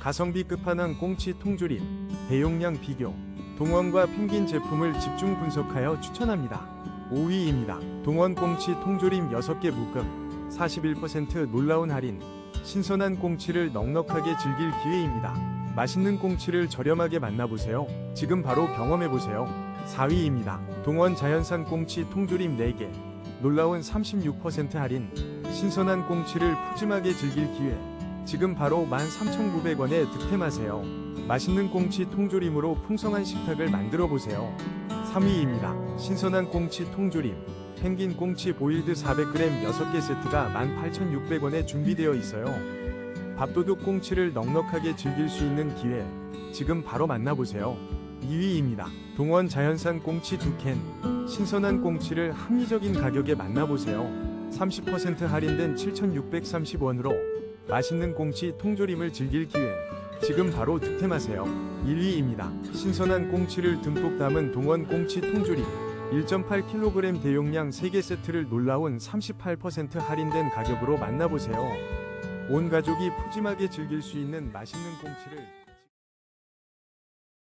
가성비 끝판왕 꽁치 통조림, 대용량 비교, 동원과 펭귄 제품을 집중 분석하여 추천합니다. 5위입니다. 동원 꽁치 통조림 6개 묶음, 41% 놀라운 할인, 신선한 꽁치를 넉넉하게 즐길 기회입니다. 맛있는 꽁치를 저렴하게 만나보세요. 지금 바로 경험해보세요. 4위입니다. 동원 자연산 꽁치 통조림 4개, 놀라운 36% 할인, 신선한 꽁치를 푸짐하게 즐길 기회. 지금 바로 13,900원에 득템하세요. 맛있는 꽁치 통조림으로 풍성한 식탁을 만들어 보세요. 3위입니다. 신선한 꽁치 통조림. 펭귄 꽁치 보일드 400g 6개 세트가 18,600원에 준비되어 있어요. 밥도둑 꽁치를 넉넉하게 즐길 수 있는 기회. 지금 바로 만나보세요. 2위입니다. 동원 자연산 꽁치 2캔. 신선한 꽁치를 합리적인 가격에 만나보세요. 30% 할인된 7,630원으로 맛있는 꽁치 통조림을 즐길 기회. 지금 바로 득템하세요. 1위입니다. 신선한 꽁치를 듬뿍 담은 동원 꽁치 통조림. 1.8kg 대용량 3개 세트를 놀라운 38% 할인된 가격으로 만나보세요. 온 가족이 푸짐하게 즐길 수 있는 맛있는 꽁치를